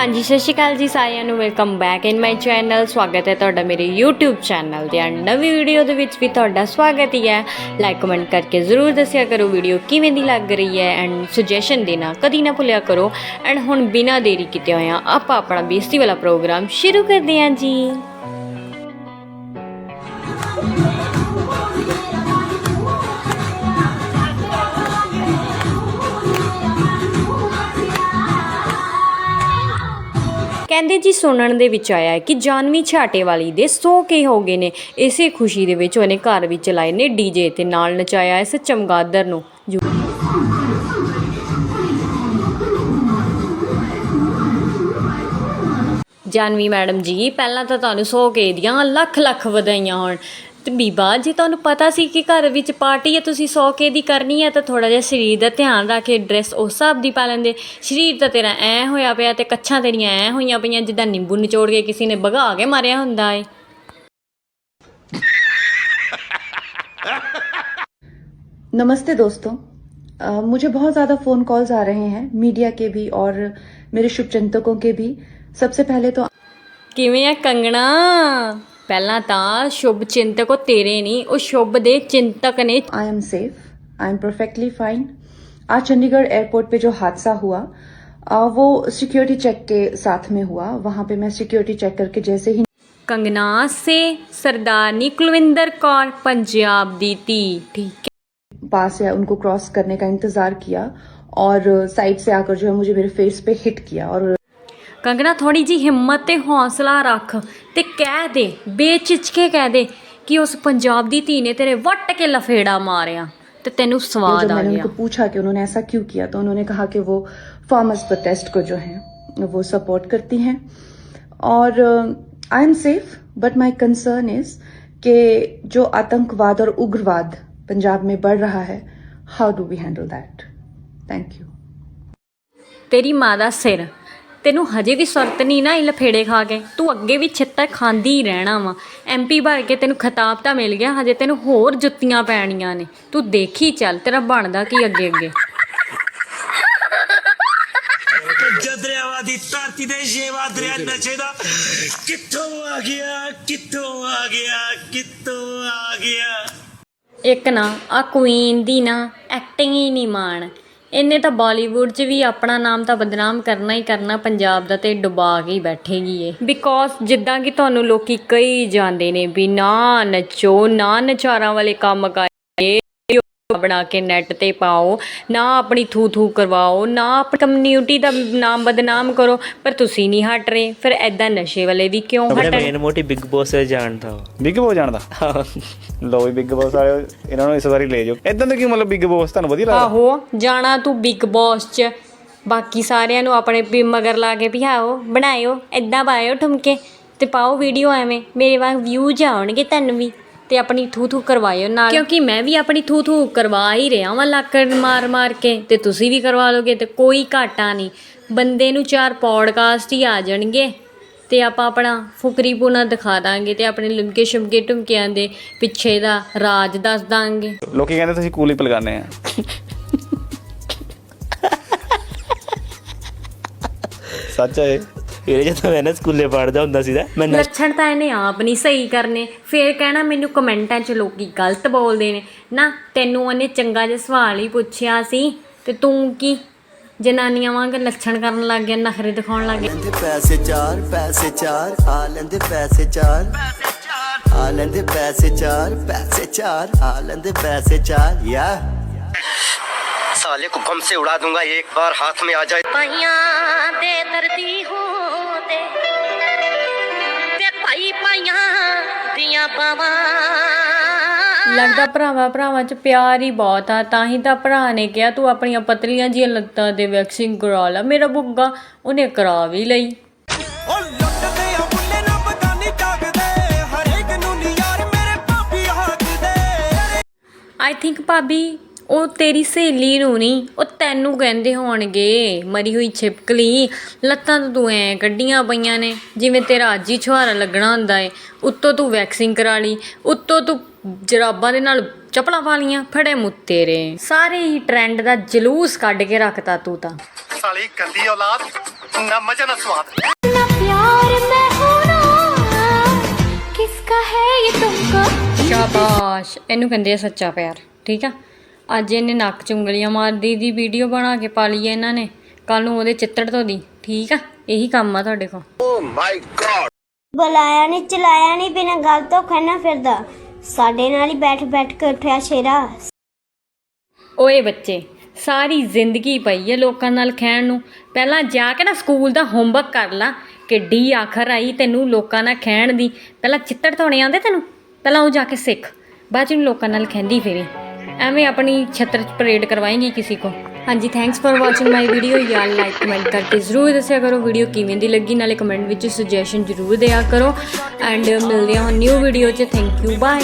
ਹਾਂਜੀ, ਸਤਿ ਸ਼੍ਰੀ ਅਕਾਲ ਜੀ ਸਾਰਿਆਂ ਨੂੰ welcome back in my channel ਸਵਾਗਤ ਹੈ ਤੁਹਾਡਾ ਮੇਰੇ YouTube ਚੈਨਲ ਤੇ। ਐਂਡ ਨਵੀਂ ਵੀਡੀਓ ਦੇ ਵਿੱਚ ਵੀ ਤੁਹਾਡਾ ਸਵਾਗਤ ਹੀ ਹੈ। ਲਾਈਕ ਕਮੈਂਟ ਕਰਕੇ ਜ਼ਰੂਰ ਦੱਸਿਆ ਕਰੋ ਵੀਡੀਓ ਕਿਵੇਂ ਦੀ ਲੱਗ ਰਹੀ ਹੈ। ਐਂਡ ਸੁਜੈਸ਼ਨ ਦੇਣਾ ਕਦੀ ਨਾ ਭੁੱਲਿਆ ਕਰੋ। ਐਂਡ ਹੁਣ ਬਿਨਾਂ ਦੇਰੀ ਕੀਤੇ ਹੋਇਆ ਆਪਾਂ ਆਪਣਾ ਬੇਸਤੀ ਵਾਲਾ ਪ੍ਰੋਗਰਾਮ ਸ਼ੁਰੂ ਕਰਦੇ ਹਾਂ ਜੀ। ਕਹਿੰਦੇ ਜੀ ਸੁਣਨ ਦੇ ਵਿੱਚ ਆਇਆ ਹੈ ਕਿ ਜਾਨਵੀ ਛਾਟੇ ਦੇ 100 ਕੇ ਹੋ ਗਏ ਨੇ। ਇਸੇ ਖੁਸ਼ੀ ਦੇ ਵਿੱਚ ਉਹਨੇ ਘਰ ਵਿੱਚ ਲਾਏ ਨੇ ਡੀਜੇ ਤੇ ਨਾਲ ਨਚਾਇਆ ਇਸ ਚਮਗਾਦਰ ਨੂੰ। ਜਾਨਵੀ ਮੈਡਮ ਜੀ, ਪਹਿਲਾਂ ਤਾਂ ਤੁਹਾਨੂੰ 100 ਕੇ ਦੀਆਂ ਲੱਖ ਲੱਖ ਵਧਾਈਆਂ ਹੋਣ। ਤੇ ਬੀਬਾ ਜੀ ਤੁਹਾਨੂੰ ਪਤਾ ਸੀ ਕਿ ਘਰ ਵਿੱਚ ਪਾਰਟੀ ਹੈ ਤੁਸੀਂ 100 ਕੇ ਦੀ ਕਰਨੀ ਹੈ ਤਾਂ ਥੋੜਾ ਜਿਹਾ ਸਰੀਰ ਦਾ ਧਿਆਨ ਰੱਖ ਕੇ ਡਰੈਸ ਉਸ ਹਿਸਾਬ ਦੀ ਪਾ ਲੈਂਦੇ ਸਰੀਰ ਤਾਂ ਤੇਰਾ ਐ ਹੋਇਆ ਪਿਆ ਤੇ ਕੱਛਾਂ ਤੇਰੀਆਂ ਐ ਹੋਈਆਂ ਪਈਆਂ ਜਿੱਦਾਂ ਨਿੰਬੂ ਨਿਚੋੜ ਕੇ ਕਿਸੇ ਨੇ ਭਗਾ ਕੇ ਮਾਰਿਆ ਹੁੰਦਾ ਏ नमस्ते दोस्तों अ, मुझे बहुत ज़्यादा फ़ोन कॉल्स आ रहे हैं मीडिया के भी और मेरे शुभचिंतकों के भी सबसे पहले तो ਕਿਵੇਂ ਆ ਕੰਗਣਾ ਪਹਿਲਾਂ ਤਾਂ ਸ਼ੁਭ ਚਿੰਤਕ ਉਹ ਤੇਰੇ ਨਹੀਂ ਉਹ ਸ਼ੁਭ ਦੇ ਚਿੰਤਕ ਨੇ I am safe I am perfectly fine आज चंडीगढ़ एयरपोर्ट पे जो हादसा हुआ अ, वो सिक्योरिटी चेक के साथ में हुआ वहाँ पे मैं सिक्योरिटी चेक करके जैसे ही ਕੰਗਨਾ ਸੇ ਸਰਦਾਰਨੀ ਕੁਲਵਿੰਦਰ ਕੌਰ ਪੰਜਾਬ ਦੀ ਧੀ ਠੀਕ ਹੈ पास या उनको क्रॉस करने का इंतज़ार किया और साइड से आकर जो है मुझे मेरे फेस पे हिट किया और ਕੰਗਣਾ ਥੋੜੀ ਜੀ ਹਿੰਮਤ ਤੇ ਹੌਸਲਾ ਰੱਖ ਤੇ ਕਹਿ ਦੇ ਬੇਚਿਚਕੇ ਕਹਿ ਦੇ ਕਿ ਉਸ ਪੰਜਾਬ ਦੀ ਧੀ ਨੇ ਤੇਰੇ ਵੱਟ ਕੇ ਲਫੇੜਾ ਮਾਰਿਆ ਤੇ ਤੈਨੂੰ जब ਸਵਾਦ ਆ मैंने ਗਿਆ उनको पूछा कि उन्होंने ऐसा क्यों किया तो उन्होंने कहा कि वो फार्मर्स प्रोटेस्ट को जो है वो सपोर्ट करती हैं और I am safe but my concern is कि जो आतंकवाद और उग्रवाद पंजाब में बढ़ रहा है how do we handle that thank you ਤੇਰੀ ਮਾਂ ਦਾ ਸਿਰ ਤੈਨੂੰ ਹਜੇ ਵੀ ਸੁਰਤ ਨਹੀਂ ਨਾ ਇਹ ਲਫੇੜੇ ਖਾ ਕੇ। ਤੂੰ ਅੱਗੇ ਵੀ ਛਿੱਤਰ ਖਾਂਦੀ ਹੀ ਰਹਿਣਾ ਵਾ। ਐਮਪੀ ਭਰ ਕੇ ਤੈਨੂੰ ਖਿਤਾਬ ਤਾਂ ਮਿਲ ਗਿਆ ਹਜੇ ਤੈਨੂੰ ਹੋਰ ਜੁੱਤੀਆਂ ਪੈਣੀਆਂ ਨੇ। ਤੂੰ ਦੇਖੀ ਚੱਲ ਤੇਰਾ ਬਣਦਾ ਕੀ ਅੱਗੇ ਅੱਗੇ। ਜਦਰਿਆਵਾ ਦੀ ਧਰਤੀ ਤੇ ਜੇਵਾ ਦਰਿਆ ਨਸ਼ੇ ਦਾ ਕਿੱਥੋਂ ਆ ਗਿਆ ਕਿੱਥੋਂ ਆ ਗਿਆ ਕਿੱਥੋਂ ਆ ਗਿਆ? ਇੱਕ ਨਾ ਆ ਕੁਈਨ ਦੀ ਨਾ ਐਕਟਿੰਗ ਹੀ ਨਹੀਂ ਮਾਣ। ਇਹਨੇ ਤਾਂ ਬਾਲੀਵੁੱਡ 'ਚ ਵੀ ਆਪਣਾ ਨਾਮ ਤਾਂ ਬਦਨਾਮ ਕਰਨਾ ਹੀ ਕਰਨਾ ਪੰਜਾਬ ਦਾ ਤੇ ਡੁਬਾ ਕੇ ਹੀ ਬੈਠੇਗੀ ਏ ਬਿਕੋਜ਼ ਜਿੱਦਾਂ ਕਿ ਤੁਹਾਨੂੰ ਲੋਕੀ ਕਈ ਜਾਂਦੇ ਨੇ ਵੀ ਨਾ ਨੱਚੋ, ਨਾ ਨਚਾਰਾਂ ਵਾਲੇ ਕੰਮ ਕਰ। ਬਣਾ ਕੇ ਨੈਟ ਤੇ ਪਾਓ ਨਾ ਆਪਣੀ ਥੂ ਥੂ ਕਰਵਾਓ ਨਾ ਆਪਣੀ ਕਮਿਊਨਿਟੀ ਦਾ ਨਾਮ ਬਦਨਾਮ ਕਰੋ ਪਰ ਤੁਸੀਂ ਨਹੀਂ ਹਟ ਰਹੇ। ਫਿਰ ਐਦਾਂ ਨਸ਼ੇ ਵਾਲੇ ਵੀ ਕਿਉਂ ਮੈਂ ਹਟਣ? ਮੇਨ ਮੋਟੀ ਬਿਗ ਬੌਸ ਜਾਣਦਾ ਵਾ ਬਿੱਗ ਬੋਸ ਜਾਣਦਾ ਲੋ ਵੀ ਬਿੱਗ ਬੋਸ ਵਾਲਿਓ ਇਹਨਾਂ ਨੂੰ ਇਸ ਵਾਰੀ ਲੈ ਜਾਓ। ਇਦਾਂ ਦਾ ਕੀ ਮਤਲਬ ਬਿੱਗ ਬੋਸ? ਤੁਹਾਨੂੰ ਵਧੀਆ ਲੱਗਦਾ? ਆਹੋ ਜਾਣਾ ਤੂੰ ਬਿਗ ਬੌਸ ਚ। ਬਾਕੀ ਸਾਰਿਆਂ ਨੂੰ ਆਪਣੇ ਵੀ ਮਗਰ ਲਾ ਕੇ ਪਿਆਓ ਬਣਾਇਓ ਐਦਾਂ ਪਾਇਓ ਠੁਮਕੇ ਤੇ ਪਾਓ ਵੀਡੀਓ ਐਵੇਂ। ਮੇਰੇ ਵਾਂਗ ਵਿਊਜ਼ ਆਉਣਗੇ ਤੁਹਾਨੂੰ ਵੀ। ਤੇ ਆਪਣੀ ਥੂ ਥੂ ਕਰਵਾਇਓ ਨਾਲ। ਕਿਉਂਕਿ ਮੈਂ ਵੀ ਆਪਣੀ ਥੂ ਥੂ ਕਰਵਾ ਹੀ ਰਿਹਾ ਵਾਂ ਲੱਕੜ ਮਾਰ ਮਾਰ ਕੇ ਤੇ ਤੁਸੀਂ ਵੀ ਕਰਵਾ ਲੋਗੇ ਤੇ ਕੋਈ ਘਾਟਾ ਨਹੀਂ। ਬੰਦੇ ਨੂੰ ਚਾਰ ਪੌਡਕਾਸਟ ਹੀ ਆ ਜਾਣਗੇ ਤੇ ਆਪਾਂ ਆਪਣਾ ਫੁਕਰੀਪੂਣਾ ਦਿਖਾ ਦਾਂਗੇ ਤੇ ਆਪਣੇ ਲੁਮਕੇ ਸ਼ੁਮਕੇ ਟੁਮਕਿਆਂ ਦੇ ਪਿੱਛੇ ਦਾ ਰਾਜ ਦੱਸ ਦਾਂਗੇ। ਲੋਕੀ ਕਹਿੰਦੇ ਤੁਸੀਂ ਕੂਲੀ ਪਲਗਾਨੇ ਆ। ਸੱਚ ਹੈ ਇਹ। ਇਹ ਜਦੋਂ ਮੈਂ ਨਾ ਸਕੂਲੇ ਪੜ੍ਹਦਾ ਹੁੰਦਾ ਸੀ ਨਾ ਮੈਂ ਨਸ਼ਾ ਲੱਛਣ ਤਾਂ ਇਹਨੇ ਆਪ ਨਹੀਂ ਸਹੀ ਕਰਨੇ ਫੇਰ ਕਹਿਣਾ ਮੈਨੂੰ ਕਮੈਂਟਾਂ 'ਚ ਲੋਕੀ ਗਲਤ ਬੋਲਦੇ ਨੇ ਨਾ ਤੈਨੂੰ ਉਹਨੇ ਚੰਗਾ ਜਿਹਾ ਸਵਾਲ ਹੀ ਪੁੱਛਿਆ ਸੀ ਤੇ ਤੂੰ ਕੀ ਜਨਾਨੀਆਂ ਵਾਂਗ ਲੱਛਣ ਕਰਨ ਲੱਗ ਗਿਆ ਨਖਰੇ ਦਿਖਾਉਣ ਲੱਗ ਗਿਆ ਲੈਂਦੇ ਪੈਸੇ ਚਾਰ ਪੈਸੇ ਚਾਰ ਆ ਲੈਂਦੇ ਪੈਸੇ ਚਾਰ ਆ ਲੈਂਦੇ ਪੈਸੇ ਚਾਰ ਪੈਸੇ ਚਾਰ ਆ ਲੈਂਦੇ पैसे चार या साले को बम से उड़ा दूंगा एक बार हाथ में आ जाए ਪਾਈਆਂ ਦੇ ਦਰਦੀ ਹੋ ਲੱਗਦਾ ਭਰਾਵਾ ਭਰਾਵਾਂ 'ਚ ਪਿਆਰ ਹੀ ਬਹੁਤ ਆ ਤਾਂ ਹੀ ਤਾਂ ਭਰਾ ਨੇ ਕਿਹਾ ਤੂੰ ਆਪਣੀਆਂ ਪਤਲੀਆਂ ਜੀਆਂ ਲੱਤਾਂ ਦੇ ਵੈਕਸਿੰਗ ਕਰਾ ਲੈ। ਮੇਰਾ ਬੁੱਗਾ ਉਹਨੇ ਕਰਾ ਵੀ ਲਈ। ਆਈ ਥਿੰਕ ਭਾਬੀ ਉਹ ਤੇਰੀ ਸਹੇਲੀ ਨੂੰ ਨਹੀਂ ਉਹ ਤੈਨੂੰ ਕਹਿੰਦੇ ਹੋਣਗੇ। ਮਰੀ ਹੋਈ ਛਿਪਕਲੀ ਲੱਤਾਂ ਤੋਂ ਤੂੰ ਐ ਕੱਢੀਆਂ ਪਈਆਂ ਨੇ ਜਿਵੇਂ ਤੇਰਾ ਅੱਜ ਹੀ ਛੁਹਾਰਾ ਲੱਗਣਾ ਹੁੰਦਾ ਏ। ਉੱਤੋਂ ਤੂੰ ਵੈਕਸਿੰਗ ਕਰਾ ਲਈ ਉੱਤੋਂ ਤੂੰ ਜਰਾਬਾਂ ਦੇ ਨਾਲ ਚਪਲਾਂ ਪਾ ਲਈਆਂ ਫੜੇ ਮੁੱਤੇ ਰੇ ਸਾਰੇ ਹੀ ਟ੍ਰੈਂਡ ਦਾ ਜਲੂਸ ਕੱਢ ਕੇ ਰੱਖਤਾ ਤੂੰ ਤਾਂ। ਸਾਲੀ ਗੰਦੀ ਔਲਾਦ ਨਾ ਮਜ਼ਾ ਨਾ ਸਵਾਦ। ਨਾ ਪਿਆਰ ਮੈਂ ਹੋਣਾ ਕਿਸ ਕਾ ਹੈ ਇਹ ਤੁਮਕੋ? ਸ਼ਾਬਾਸ਼ ਇਹਨੂੰ ਕਹਿੰਦੇ ਆ ਸੱਚਾ ਪਿਆਰ ਠੀਕ ਆ? ਅੱਜ ਇਹਨੇ ਨੱਕ 'ਚ ਉਂਗਲੀਆਂ ਮਾਰਦੀ ਦੀ ਵੀਡੀਓ ਬਣਾ ਕੇ ਪਾ ਲਈ ਹੈ ਇਹਨਾਂ ਨੇ। ਕੱਲ ਨੂੰ ਉਹਦੇ ਚਿੱਤੜ ਤੋਂ ਦੀ ਠੀਕ ਆ? ਇਹੀ ਕੰਮ ਆ ਤੁਹਾਡੇ ਕੋਲ। ਬੁਲਾਇਆ ਨਹੀਂ ਚਲਾਇਆ ਨਹੀਂ ਬਿਨਾਂ ਗੱਲ ਤੋਂ ਖਾਣਾ ਫਿਰਦਾ। ਸਾਡੇ ਨਾਲ ਹੀ ਬੈਠ ਬੈਠ ਕੇ ਉੱਠਿਆ ਸ਼ੇਰਾ। ਓਏ ਬੱਚੇ ਸਾਰੀ ਜ਼ਿੰਦਗੀ ਪਈ ਹੈ ਲੋਕਾਂ ਨਾਲ ਖੈਣ ਨੂੰ। ਪਹਿਲਾਂ ਜਾ ਕੇ ਨਾ ਸਕੂਲ ਦਾ ਹੋਮਵਰਕ ਕਰ ਲਾ। ਕਿ ਡੀ ਆਖਰ ਆਈ ਤੈਨੂੰ ਲੋਕਾਂ ਨਾਲ ਖੈਣ ਦੀ। ਪਹਿਲਾਂ ਚਿੱਤੜ ਧੋਣੇ ਆਉਂਦੇ ਤੈਨੂੰ? ਪਹਿਲਾਂ ਉਹ ਜਾ ਕੇ ਸਿੱਖ। ਬਾਅਦ ਚ ਲੋਕਾਂ ਨਾਲ ਖੈਂਦੀ ਫਿਰੇ। ਐਵੇਂ ਆਪਣੀ ਛਤਰ ਚ ਪਰੇਡ ਕਰਵਾਏਂਗੀ ਕਿਸੇ ਕੋ। ਹਾਂਜੀ thanks for watching my video ਯਾਰ ਲਾਈਕ ਕਮੈਂਟ ਕਰਕੇ ਜ਼ਰੂਰ ਦੱਸਿਆ ਕਰੋ ਵੀਡੀਓ ਕਿਵੇਂ ਦੀ ਲੱਗੀ। ਨਾਲੇ ਕਮੈਂਟ ਵਿੱਚ ਸੁਜੈਸ਼ਨ ਜ਼ਰੂਰ ਦਿਆ ਕਰੋ। ਐਂਡ ਮਿਲਦੇ ਹਾਂ ਨਿਊ ਵੀਡੀਓ 'ਚ। Thank you bye